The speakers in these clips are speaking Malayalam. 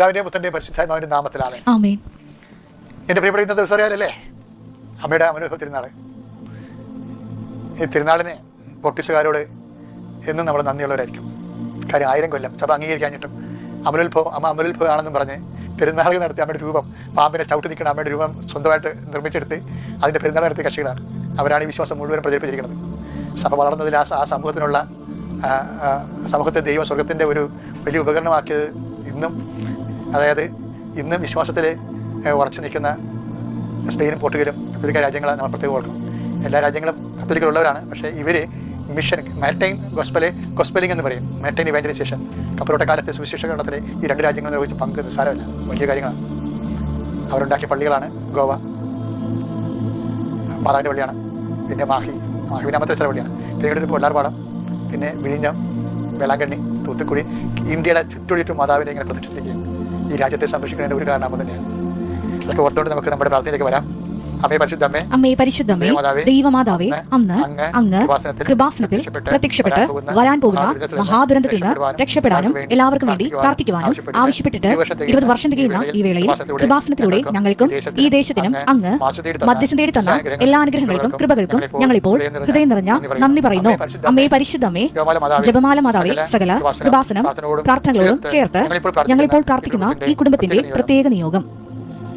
പിതാവിന്റെയും പുത്രന്റെയും പരിശുദ്ധാത്മാവിന്റെ നാമത്തിലാണ് എന്റെ പ്രിയപ്പെട്ട ഇന്നത്തെ ദിവസം അറിയാലല്ലേ അമ്മയുടെ അനുഭവ തിരുനാൾ ഈ തിരുനാളിന് പോർട്ടീസുകാരോട് എന്നും നമ്മൾ നന്ദിയുള്ളവരായിരിക്കും. കാര്യം ആയിരം കൊല്ലം സഭ അംഗീകരിക്കാഞ്ഞിട്ടും അമലുത്ഭവം അമ്മ അമലുത്ഭവം ആണെന്നും പറഞ്ഞ് പെരുന്നാളുകൾ നടത്തി അമ്മയുടെ രൂപം പാമ്പിനെ ചവിട്ടി നിൽക്കുന്ന അമ്മയുടെ രൂപം സ്വന്തമായിട്ട് നിർമ്മിച്ചെടുത്ത് അതിന്റെ പെരുന്നാൾ നടത്തിയ കക്ഷികളാണ്. അവരാണ് ഈ വിശ്വാസം മുഴുവൻ പ്രചരിപ്പിച്ചിരിക്കുന്നത്. സഭ വളർന്നതിൽ ആ ആ സമൂഹത്തിനുള്ള സമൂഹത്തെ ദൈവം സ്വർഗത്തിന്റെ ഒരു വലിയ ഉപകരണമാക്കിയത് ഇന്നും അതായത് ഇന്ന് വിശ്വാസത്തിൽ ഉറച്ചു നിൽക്കുന്ന സ്പെയിനും പോർട്ടുഗലും കത്തോലിക്ക രാജ്യങ്ങളെ നമ്മൾ പ്രത്യേകം ഓർക്കണം. എല്ലാ രാജ്യങ്ങളും കത്തോലിക്കലുള്ളവരാണ് പക്ഷേ ഇവർ മിഷൻ മാരിടൈം ഗോസ്പൽ ഗോസ്പലിംഗ് എന്ന് പറയും. Maritime evangelisation. കപ്പലോട്ട കാലത്തെ സുവിശേഷ കണ്ടത്തിൽ ഈ രണ്ട് രാജ്യങ്ങൾ നിർവഹിച്ച പങ്ക് നിസ്സാരമല്ല വലിയ കാര്യങ്ങളാണ്. അവരുണ്ടാക്കിയ പള്ളികളാണ് ഗോവ മാതാവിന്റെ പള്ളിയാണ്. പിന്നെ മാഹി മാഹി പിന്നെ അമൃതസര പള്ളിയാണ്. പിന്നീട് പൊല്ലാർപാടം പിന്നെ വിഴിഞ്ഞം വേളാങ്കണ്ണി തൂത്തുക്കുടി ഇന്ത്യയുടെ ചുറ്റുചുറ്റും മാതാവിനെ ഇങ്ങനെ പ്രതിഷ്ഠിക്കുകയും ഈ രാജ്യത്തെ സംരക്ഷിക്കുന്നതിന്റെ ഒരു കാരണം തന്നെയാണ്. ഇതൊക്കെ ഓർത്തുകൊണ്ട് നമുക്ക് നമ്മുടെ പ്രാർത്ഥനയിലേക്ക് വരാം. അമ്മേ പരിശുദ്ധ അമ്മേ അമ്മേ പരിശുദ്ധമേ ദൈവമാതാവേ, അന്ന് അങ്ങ് അങ്ങ് കൃപാസനത്തിൽ പ്രത്യക്ഷപ്പെട്ട് വരാൻ പോകുന്ന മഹാദുരന്തത്തിൽ നിന്ന് രക്ഷപ്പെടാനും എല്ലാവർക്കും വേണ്ടി പ്രാർത്ഥിക്കുവാനും ആവശ്യപ്പെട്ടിട്ട് ഇരുപത് വർഷം തികയുന്ന ഈ വേളയിൽ കൃപാസനത്തിലൂടെ ഞങ്ങൾക്കും ഈ ദേശത്തിനും അങ്ങ് മധ്യസ്ഥം തേടി തന്ന എല്ലാ അനുഗ്രഹങ്ങൾക്കും കൃപകൾക്കും ഞങ്ങളിപ്പോൾ ഹൃദയം നിറഞ്ഞ നന്ദി പറയുന്നു. അമ്മേ പരിശുദ്ധമേ ജപമാല മാതാവേ സകല കൃപാസനം പ്രാർത്ഥനകളോടും ചേർത്ത് ഞങ്ങളിപ്പോൾ പ്രാർത്ഥിക്കുന്ന ഈ കുടുംബത്തിന്റെ പ്രത്യേക നിയോഗം.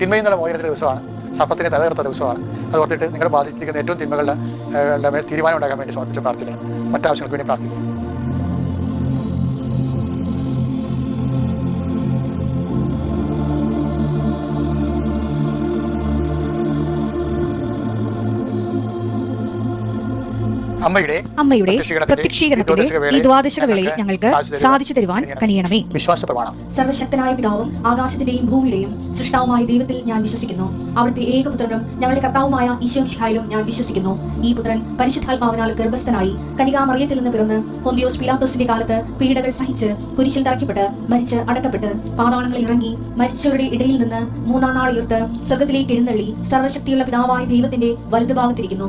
തിന്മയിൽ മോചനത്തിന്റെ ദിവസമാണ്. സർപ്പത്തിനെ തലകർത്ത ദിവസമാണ്. അത് ഓർത്തിട്ട് നിങ്ങൾ ബാധിച്ചിരിക്കുന്ന ഏറ്റവും തിന്മകളുടെ തീരുമാനം ഉണ്ടാക്കാൻ വേണ്ടി സമർപ്പിച്ച് പ്രാർത്ഥിക്കണം മറ്റാവശ്യങ്ങൾക്ക് വേണ്ടി പ്രാർത്ഥിക്കണം അമ്മയുടെ അമ്മയുടെ പ്രത്യക്ഷീകരണത്തിന്റെ ഈ ദ്വാദശക വേളയിൽ ഞങ്ങൾക്ക് സാധിച്ചു തരുവാൻ കനിയണമേ. വിശ്വാസ പ്രമാണം സർവശക്തനായ പിതാവും ആകാശത്തിന്റെയും ഭൂമിയുടെയും സൃഷ്ടാവുമായ ദൈവത്തിൽ ഞാൻ വിശ്വസിക്കുന്നു. അവിടുത്തെ ഏകപുത്രനും ഞങ്ങളുടെ കർത്താവുമായ ഈശോ ശിഹായിലും ഞാൻ വിശ്വസിക്കുന്നു. ഈ പുത്രൻ പരിശുദ്ധാത്മാവിനാൽ ഗർഭസ്ഥനായി കനികാമറിയത്തിൽ നിന്ന് പിറന്ന് പൊന്തിയോസ് പിലാത്തോസിന്റെ കാലത്ത് പീഡകൾ സഹിച്ച് കുരിശിൽ തറയ്ക്കപ്പെട്ട് മരിച്ച് അടക്കപ്പെട്ട് പാതാളങ്ങളിൽ ഇറങ്ങി മരിച്ചവരുടെ ഇടയിൽ നിന്ന് മൂന്നാം നാൾ ഉയർത്ത് സ്വർഗത്തിലേക്ക് എഴുന്നള്ളി സർവശക്തിയുള്ള പിതാവായ ദൈവത്തിന്റെ വലതുഭാഗത്തിരിക്കുന്നു.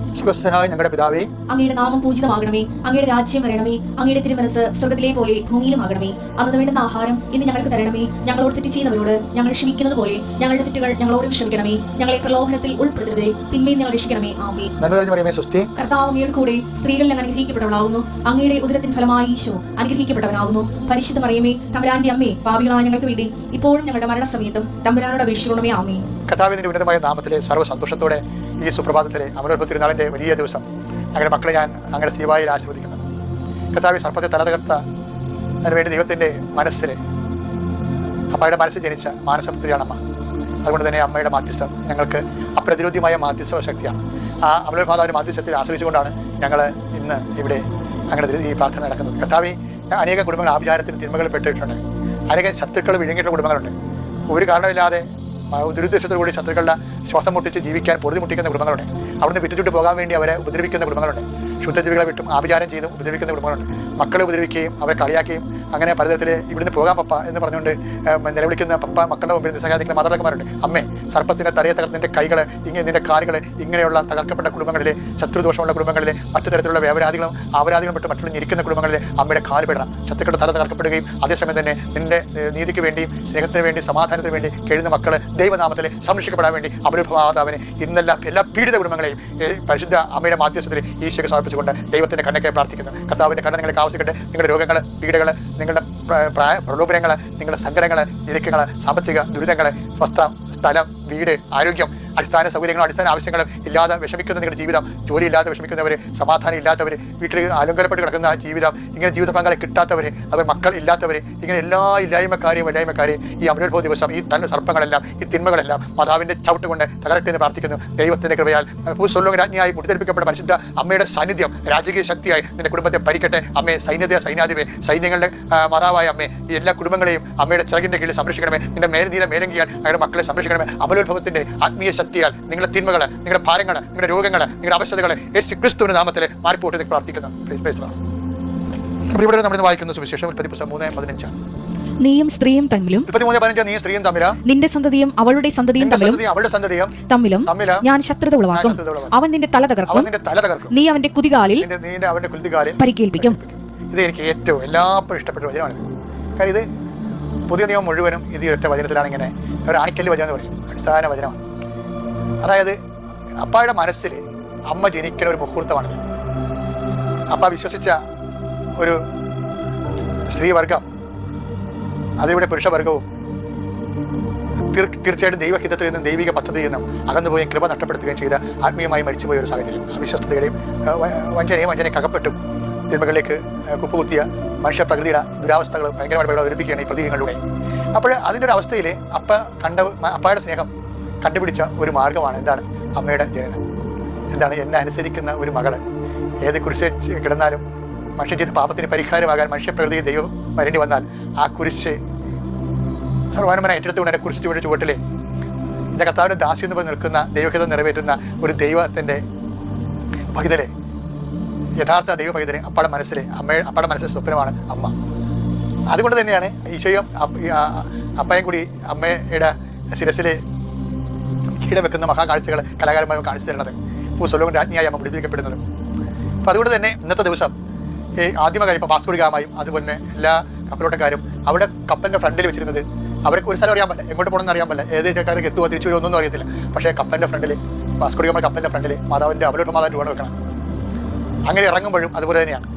സുഖസ്ഥനായ ഞങ്ങളുടെ പിതാവേ അങ്ങയുടെ നാമം പൂജിതമാകണമേ. അങ്ങയുടെ രാജ്യം വരണമേ. അങ്ങയുടെ തിരുമനസ് സ്വർഗത്തിലെ പോലെ ഭൂമിയിലുമാകണമേ. അന്ന് വേണ്ടുന്ന ആഹാരം ഇന്ന് ഞങ്ങൾക്ക് തരണമേ. ഞങ്ങളോട് തെറ്റ് ചെയ്യുന്നവരോട് ഞങ്ങൾ ക്ഷമിക്കുന്നത് പോലെ ഞങ്ങളുടെ തെറ്റുകൾ ഞങ്ങളോടും ക്ഷമിക്കണമേ. ഞങ്ങളെ പ്രലോഭനത്തിൽ ഉൾപ്പെടുത്തരുതേ. തിന്മയിൽ ഞങ്ങൾ രക്ഷിക്കണമേ. ആമേ കർത്താവ് അങ്ങയുടെ കൂടെ സ്ത്രീകൾ ഞങ്ങൾ അനുഗ്രഹിക്കപ്പെട്ടവളാകുന്നു. അങ്ങയുടെ ഉദരത്തിൻ ഫലമായി ഈശോ അനുഗ്രഹിക്കപ്പെട്ടവനാകുന്നു. പരിശുദ്ധ മറിയമേ തമ്പുരാന്റെ അമ്മേ പാപികളായ ഞങ്ങൾക്ക് വേണ്ടി ഇപ്പോഴും ഞങ്ങളുടെ മരണസമയത്തും തമ്പുരാനോട് അപേക്ഷിക്കണമേ. ആമേ കർത്താവിന്റെ ഉന്നതമായ നാമത്തിലെ സർവ സന്തോഷത്തോടെ ഈ സുപ്രഭാതത്തിലെ അമലോത്ഭ തിരുനാളിന്റെ വലിയ ദിവസം അങ്ങനെ മക്കളെ ഞാൻ അങ്ങനെ സീവായിൽ ആശീർവദിക്കുന്നു. കർത്താവ് സർപ്പത്തെ തല തകർത്ത അതിനുവേണ്ടി ദൈവത്തിന്റെ മനസ്സിൽ അമ്മയുടെ മനസ്സിൽ ജനിച്ച മാനസപുത്രിയാണ് അമ്മ അതുകൊണ്ട് തന്നെ അമ്മയുടെ മാധ്യസ്ഥം ഞങ്ങൾക്ക് അപ്രതിരോധ്യമായ മാധ്യസ്ഥ ശക്തിയാണ്. ആ അമലോത്ഭാതാവിന്റെ മാധ്യസ്ഥത്തിൽ ആശ്രയിച്ചുകൊണ്ടാണ് ഞങ്ങൾ ഇന്ന് ഇവിടെ അങ്ങനെ ഈ പ്രാർത്ഥന നടക്കുന്നത്. കർത്താവ് അനേക കുടുംബങ്ങൾ ആഭിചാരത്തിന് തിന്മകൾ പെട്ടിട്ടുണ്ട്. അനേകം ശത്രുക്കൾ വിഴുങ്ങിയിട്ടുള്ള കുടുംബങ്ങളുണ്ട്. ഒരു കാരണമില്ലാതെ ആ ദുരുദ്ദേശത്തോടുകൂടി ശത്രുക്കളുടെ ശ്വാസം മുട്ടിച്ച് ജീവിക്കാൻ പൊറുതി മുട്ടിക്കുന്ന കുടുംബങ്ങളുണ്ട്. അവിടുന്ന് വിറ്റുചുട്ട് പോകാൻ വേണ്ടി അവരെ ഉപദ്രവിക്കുന്ന കുടുംബങ്ങളുണ്ട്. ശുദ്ധജീവികളെ വിട്ടും ആഭിചാരം ചെയ്തും ഉപദ്രവിക്കുന്ന കുടുംബങ്ങളുണ്ട്. മക്കളെ ഉപദ്രവിക്കുകയും അവരെ കളിയാക്കുകയും അങ്ങനെ പലതരത്തിൽ ഇവിടുന്ന് പോകാം പപ്പ എന്ന് പറഞ്ഞുകൊണ്ട് നിലവിളിക്കുന്ന പപ്പ മക്കളുടെ മുമ്പിൽ നിസ്സഹായിക്കുന്ന മാതാപിതാക്കന്മാരുണ്ട്. അമ്മേ സർപ്പത്തിന്റെ തലയെ തകർത്ത് നിന്റെ കൈകൾ ഇങ്ങനെ നിന്റെ കാലുകൾ ഇങ്ങനെയുള്ള തകർക്കപ്പെട്ട കുടുംബങ്ങളിലെ ശത്രുദോഷമുള്ള കുടുംബങ്ങളിലെ മറ്റു തരത്തിലുള്ള വ്യവരാധികളും ആവരാധികളും പെട്ട് മറ്റുള്ള ഞെരിക്കുന്ന കുടുംബങ്ങളിലെ അമ്മയുടെ കാൽ പെടണം. ശത്രുക്കളുടെ തല തകർക്കപ്പെടുകയും അതേസമയം തന്നെ നിന്റെ നീതിക്ക് വേണ്ടിയും സ്നേഹത്തിന് വേണ്ടി സമാധാനത്തിന് വേണ്ടി കഴിയുന്ന മക്കൾ ദൈവനാമത്തിൽ സംരക്ഷിക്കപ്പെടാൻ വേണ്ടി അമരുഭാതാവിനെ ഇന്നെല്ലാം എല്ലാ പീഡിത കുടുംബങ്ങളെയും പരിശുദ്ധ അമ്മയുടെ മാധ്യസ്ഥത്തിൽ ഈശോയ്ക്ക് സമർപ്പിച്ചുകൊണ്ട് ദൈവത്തിന്റെ കണ്ണൊക്കെ പ്രാർത്ഥിക്കുന്നു. കർത്താവിന്റെ കണ്ണ് നിങ്ങൾക്ക് ആവശ്യപ്പെട്ട് നിങ്ങളുടെ രോഗങ്ങൾ പീഡകൾ നിങ്ങളുടെ പ്ര- പ്രായ പ്രലോഭനങ്ങൾ നിങ്ങളുടെ സങ്കടങ്ങൾ ഇരക്കുകൾ സാമ്പത്തിക ദുരിതങ്ങൾ സ്വസ്ഥ സ്ഥലം വീട് ആരോഗ്യം അടിസ്ഥാന സൗകര്യങ്ങളും അടിസ്ഥാന ആവശ്യങ്ങളും ഇല്ലാതെ വിഷമിക്കുന്ന നിങ്ങളുടെ ജീവിതം ജോലി ഇല്ലാതെ വിഷമിക്കുന്നവർ സമാധാനം ഇല്ലാത്തവർ വീട്ടിൽ അലങ്കരപ്പെട്ട് കിടക്കുന്ന ജീവിതം ഇങ്ങനെ ജീവിത പങ്കാളെ കിട്ടാത്തവർ അവർ മക്കൾ ഇല്ലാത്തവർ ഇങ്ങനെ എല്ലാ ഇല്ലായ്മക്കാരെയും വല്ലായ്മക്കാരെയും ഈ അമരോത്ഭവ ദിവസം ഈ തന്നെ സർപ്പങ്ങളെല്ലാം ഈ തിന്മകളെല്ലാം മാതാവിന്റെ ചവിട്ട് കൊണ്ട് തകരട്ടെ എന്ന് പ്രാർത്ഥിക്കുന്നു. ദൈവത്തിന്റെ കൃപയാൽ ഭൂസ്വലോക രാജ്ഞിയായി മുടിതെടുപ്പിക്കപ്പെട്ട പരിശുദ്ധ അമ്മയുടെ സാന്നിധ്യം രാജകീയ ശക്തിയായി നിന്റെ കുടുംബത്തെ ഭരിക്കട്ടെ. അമ്മയെ സൈന്യത സൈന്യാധിപേ സൈന്യങ്ങളുടെ മാതാവായ അമ്മേ ഈ എല്ലാ കുടുംബങ്ങളെയും അമ്മയുടെ ചിറകിന്റെ കീഴിൽ സംരക്ഷിക്കണമേ. നിന്റെ മേൽനീല മേലങ്കിയാൽ അയാളുടെ മക്കളെ സംരക്ഷിക്കണമേ. അമലോത്ഭവത്തിന്റെ ആത്മീയ ശക്തിയാൽ നിങ്ങളുടെ തിന്മകൾ നിങ്ങളുടെ ഭാരങ്ങൾ നിങ്ങളുടെ രോഗങ്ങൾ നിങ്ങളുടെ അവസ്ഥകൾ യേശു ക്രിസ്തുവിന്റെ നാമത്തിൽ മാറിപ്പോട്ട് പ്രാർത്ഥിക്കുന്നു. ഇവിടെ നമ്മൾ വായിക്കുന്ന സുവിശേഷം ഉൽപ്പത്തി പുസ്തകം മൂന്ന് പതിനഞ്ചാണ്. നീയും സ്ത്രീയും തമ്മിലും നീ സ്ത്രീയും തമ്മില? നിന്റെ സന്തതിയും അവളുടെ സന്തതിയും തമ്മിലും അവളുടെ സന്തതിയും തമ്മിലും തമ്മില? ഞാൻ ശത്രുത ഉളവാക്കും. അവൻ നിന്റെ തല തകർക്കും. നിന്റെ തല തകർക്കും. നീ അവന്റെ കുതികാലിൽ അവന്റെ കുതികാലിൽ പരിക്കേൽപ്പിക്കും. ഇത് എനിക്ക് ഏറ്റവും എല്ലാവർക്കും ഇഷ്ടപ്പെട്ട വചനമാണ്. കാര്യം ഇത് പുതിയ നിയമം മുഴുവനും ഇത് ഒറ്റ വചനത്തിലാണ് ഇങ്ങനെ ഒരു ആണിക്കല്ല് വചനം എന്ന് പറയും. അടിസ്ഥാന വചനമാണ്. അതായത് അപ്പായുടെ മനസ്സിൽ അമ്മ ജനിക്കുന്ന ഒരു മുഹൂർത്തമാണിത്. അപ്പ വിശ്വസിച്ച ഒരു സ്ത്രീവർഗം അതിവിടെ പുരുഷവർഗവും തീർ- തീർച്ചയായിട്ടും ദൈവഹിതത്തിൽ നിന്നും ദൈവിക പദ്ധതിയിൽ നിന്നും അകന്നുപോയി കൃപ നഷ്ടപ്പെടുത്തുകയും ചെയ്ത ആത്മീയമായി മരിച്ചുപോയ ഒരു സാഹചര്യം. അവിശ്വസ്തയുടെയും വഞ്ചനയും വഞ്ചനയും അകപ്പെട്ടും തിന്മകളിലേക്ക് കുപ്പുകുത്തിയ മനുഷ്യ പ്രകൃതിയുടെ ദുരാവസ്ഥകൾ ഭയങ്കരമായിട്ട് ഒരുപ്പിക്കുകയാണ് ഈ പ്രതീകങ്ങളിലൂടെ. അപ്പോൾ അതിന്റെ ഒരു അവസ്ഥയിൽ അപ്പ കണ്ട അപ്പായുടെ സ്നേഹം കണ്ടുപിടിച്ച ഒരു മാർഗമാണ് എന്താണ് അമ്മയുടെ ജനനം. എന്താണ് എന്നെ അനുസരിക്കുന്ന ഒരു മകൾ? ഏത് കുരിശ് കിടന്നാലും മനുഷ്യ ചെയ്ത പാപത്തിന് പരിഹാരമാകാൻ മനുഷ്യപ്രകൃതിയെ ദൈവം വരേണ്ടി വന്നാൽ ആ കുരിശ് സർവാനുമന ഏറ്റെടുത്തുകൊണ്ട് എന്റെ കുരിശ് ചുവട് ചുവട്ടിലെ എന്റെ കർത്താവിന്റെ ദാസി എന്ന് പറഞ്ഞ് നിൽക്കുന്ന ദൈവഹിതം നിറവേറ്റുന്ന ഒരു ദൈവത്തിന്റെ പൈതലെ യഥാർത്ഥ ദൈവ പൈതലെ അപ്പടെ മനസ്സിലെ അമ്മ അപ്പടെ മനസ്സിലെ സ്വപ്നമാണ് അമ്മ. അതുകൊണ്ട് തന്നെയാണ് ഈശോയും അപ്പയും കൂടി അമ്മയുടെ ശിരസിൽ കീഴെ വെക്കുന്ന മഹാകാഴ്ചകൾ കലാകാരന്മാർ കാണിച്ചു തരുന്നത്. ഭൂസ്വലോകം രാജ്ഞിയായി അമ്മ പിടിപ്പിക്കപ്പെടുന്നത് അപ്പോൾ അതുകൊണ്ട് തന്നെ ഇന്നത്തെ ദിവസം ഈ ആദ്യമകാരി ഇപ്പോൾ ഗ്രാമമായും അതുപോലെ തന്നെ എല്ലാ കപ്പലോട്ടക്കാരും അവിടെ കപ്പലിന്റെ ഫ്രണ്ടിൽ വെച്ചിരുന്നത് അവർക്ക് ഒരു സ്ഥലം അറിയാൻ പറ്റില്ല. എങ്ങോട്ട് പോകണമെന്ന് അറിയാൻ പറ്റില്ല. ഏത് കാര്യം എത്തുമോ തിരിച്ചു വരുമോ ഒന്നും അറിയത്തില്ല. പക്ഷേ കപ്പലിന്റെ ഫ്രണ്ടിൽ ഗ്രാമ കപ്പലിന്റെ ഫ്രണ്ടിൽ മാതാവിന്റെ അവലോട്ട് മാതാവിന്റെ രൂപം വെക്കണം. അങ്ങനെ ഇറങ്ങുമ്പോഴും അതുപോലെ തന്നെയാണ്.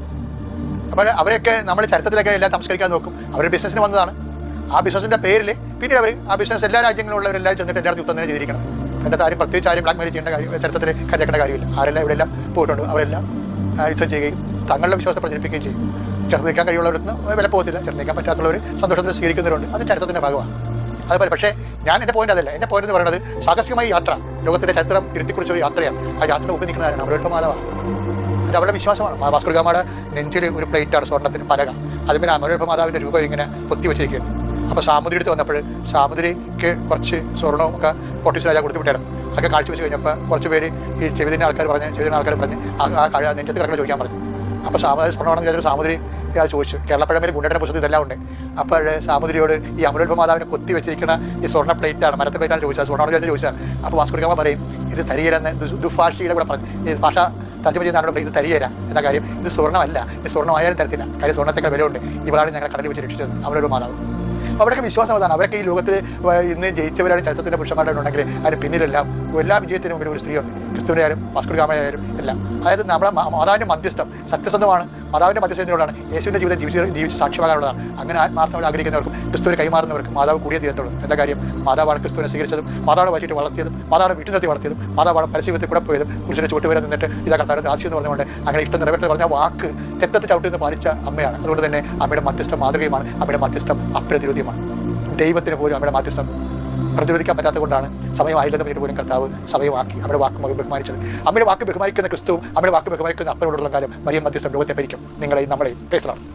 അപ്പോൾ അവരെയൊക്കെ നമ്മൾ ചരിത്രത്തിലൊക്കെ എല്ലാം സംസ്കരിക്കാൻ നോക്കും. അവർ ബിസിനസ്സിന് വന്നതാണ്. ആ ബിസിനസിന്റെ പേരിൽ പിന്നീട് അവർ ആ ബിസിനസ് എല്ലാ രാജ്യങ്ങളിലുള്ളവരെല്ലാം ചെന്നിട്ട് എല്ലായിടത്തും തന്നെ ചെയ്തിരിക്കണം. എന്റെ ആരും പ്രത്യേകിച്ച് ആരും ബ്ലാക്ക് മെയിൽ ചെയ്യേണ്ട കാര്യം ചരിത്രത്തിൽ കരുതേണ്ട കാര്യമില്ല. ആരെല്ലാം ഇവിടെയെല്ലാം പോയിട്ടുണ്ട് അവരെല്ലാം യുദ്ധം ചെയ്യുകയും തങ്ങളുടെ വിശ്വാസം പ്രചരിപ്പിക്കുകയും ചെയ്യും. ചെറുത്ത് നിൽക്കാൻ കഴിയുള്ളവരൊന്നും വില പോകത്തില്ല. ചെറുത്ത് നിൽക്കാൻ പറ്റാത്തുള്ളവർ സന്തോഷത്തിൽ സ്വീകരിക്കുന്നവരുണ്ട്. അത് ചരിത്രത്തിന്റെ ഭാഗമാണ്. അതുപോലെ പക്ഷേ ഞാൻ എന്റെ പോയിന്റ് അതല്ല. എന്റെ പോയിന്റ് എന്ന് പറയുന്നത് സാഹസികമായ യാത്ര. ലോകത്തിന്റെ ചരിത്രം തിരുത്തിക്കുറിച്ച ഒരു യാത്രയാണ്. ആ യാത്ര ഒപ്പി നിൽക്കുന്നതാണ് അവരുടെ മാധവ അത് അവരുടെ വിശ്വാസമാണ്. ഭാസ്കർ ഗാമയുടെ നെഞ്ചിൽ ഒരു പ്ലേറ്റാണ് സ്വർണത്തിന് പലക. അതിന് അമരൂപ മാതാവിന്റെ രൂപം ഇങ്ങനെ പൊത്തി വെച്ചിരിക്കുകയാണ്. അപ്പോൾ സാമുദ്രി അടുത്ത് വന്നപ്പോൾ സാമുദ്രിക്ക് കുറച്ച് സ്വർണവും ഒക്കെ പൊട്ടിച്ച് രാജാ കൊടുത്തു വിട്ടായിരുന്നു അതൊക്കെ കാഴ്ച വെച്ച് കഴിഞ്ഞപ്പോൾ കുറച്ച് പേര് ഈ ചെവിതിന്റെ ആൾക്കാർ പറഞ്ഞ് ചെവിതിന്റെ ആൾക്കാർ പറഞ്ഞ് ആ നെഞ്ചത്ത് കിടക്കുന്ന ചോദിക്കാൻ പറഞ്ഞു. അപ്പോൾ സാമ സ്വർണമാണെന്ന് വിചാരിച്ചു സാമുദ്രി ഇയാൾ ചോദിച്ചു. കേരളപ്പഴമേൽ ഗുണ്ടയുടെ പുസ്തകത്തിൽ ഇതെല്ലാം ഉണ്ട്. അപ്പോൾ സാമുദ്രിയോട് ഈ അമരൂപ മാതാവിനെ കൊത്തി വെച്ചിരിക്കുന്ന ഈ സ്വർണ പ്ലേറ്റാണ് മരത്തെ പ്ലേറ്റാണ് ചോദിച്ചത്. ചോദിച്ചാൽ ചോദിച്ചാൽ അപ്പോൾ ഭാസ്കർ പറയും ഇത് തരികരെന്ന് ദുഫാഷിയുടെ കൂടെ പറഞ്ഞു. ഈ ഭാഷ തർജമ ചെയ്യുന്ന ആളോട് ഇത് തരികര എന്ന കാര്യം? ഇത് സ്വർണമല്ല ഇത് സ്വർണമായാലും തരത്തില്ല. കാര്യം സ്വർണത്തേക്കാൾ വിലയുണ്ട്. ഇവളാണ് ഞങ്ങളെ കടലിൽ വെച്ച് രക്ഷിച്ചത് അവരൊരു മാതാവ് അവരൊക്കെ വിശ്വാസം അതാണ്. അവരൊക്കെ ഈ ലോകത്തിൽ ഇന്ന് ജയിച്ചവരാണ് ചരിത്രത്തിന്റെ പുരുഷന്മാരുണ്ടെങ്കിൽ അതിന് പിന്നിലെല്ലാം എല്ലാ വിജയത്തിനും ഒരു സ്ത്രീയുണ്ട്. ക്രിസ്തുവിന്റെ ആയാലും ഭാസ്കർ എല്ലാം. അതായത് നമ്മുടെ മാതാവിന്റെ മധ്യസ്ഥം സത്യസന്ധമാണ്. മാതാവിന്റെ മധ്യസ്ഥതയോടാണ് യേശുവിന്റെ ജീവിതം ജീവിച്ച് ജീവിച്ച് സാക്ഷ്യമാകാനുള്ളതാണ്. അങ്ങനെ ആത്മാർത്ഥമായി ആഗ്രഹിക്കുന്നവർക്കും ക്രിസ്തുവിനെ കൈമാറുന്നവർക്കും മാതാവ് കൂടിയ തീരത്തുള്ളൂ എന്താ കാര്യം? മാതാവാണ് ക്രിസ്തുവിനെ സ്വീകരിച്ചതും മാതാവ് വച്ചിട്ട് വളർത്തിയതും മാതാവ് വീട്ടിൽ നിർത്തി വളർത്തിയതും മാതാവാണ് പരസ്യത്തിൽ കൂടെ പോയതും കുറിച്ചിട്ട് ചുവട്ട് വരെ നിന്നിട്ട് ഇതാ കർത്താവിന്റെ ദാസി എന്ന് പറഞ്ഞുകൊണ്ട് അങ്ങനെ ഇഷ്ടം നിറവേറ്റ് പറഞ്ഞ വാക്ക് രക്തത്തെ ചവിട്ടി നിന്ന് പാലിച്ച അമ്മയാണ്. അതുകൊണ്ട് തന്നെ അമ്മയുടെ മധ്യസ്ഥ മാതൃകയുമാണ് അമ്മയുടെ മധ്യസ്ഥം അപ്രതിരോധ്യമാണ്. ദൈവത്തിന് പോലും അമ്മയുടെ മധ്യസ്ഥം പ്രതിരോധിക്കാൻ പറ്റാത്തത് കൊണ്ടാണ് സമയമായില്ലെന്ന് പറഞ്ഞിട്ട് പോലും കർത്താവ് സമയമാക്കി അവരുടെ വാക്ക് ബഹുമാനിച്ചത്. അമ്മയുടെ വാക്ക് ബഹുമാനിക്കുന്ന ക്രിസ്തുവും അമ്മയുടെ വാക്ക് ബഹുമാനിക്കുന്ന അപ്പനോടുള്ള കാലം മറിയം മധ്യസ്ഥം ലോകത്തെ ഭരിക്കും. നിങ്ങളെയും നമ്മളെയും. പേസലാണ്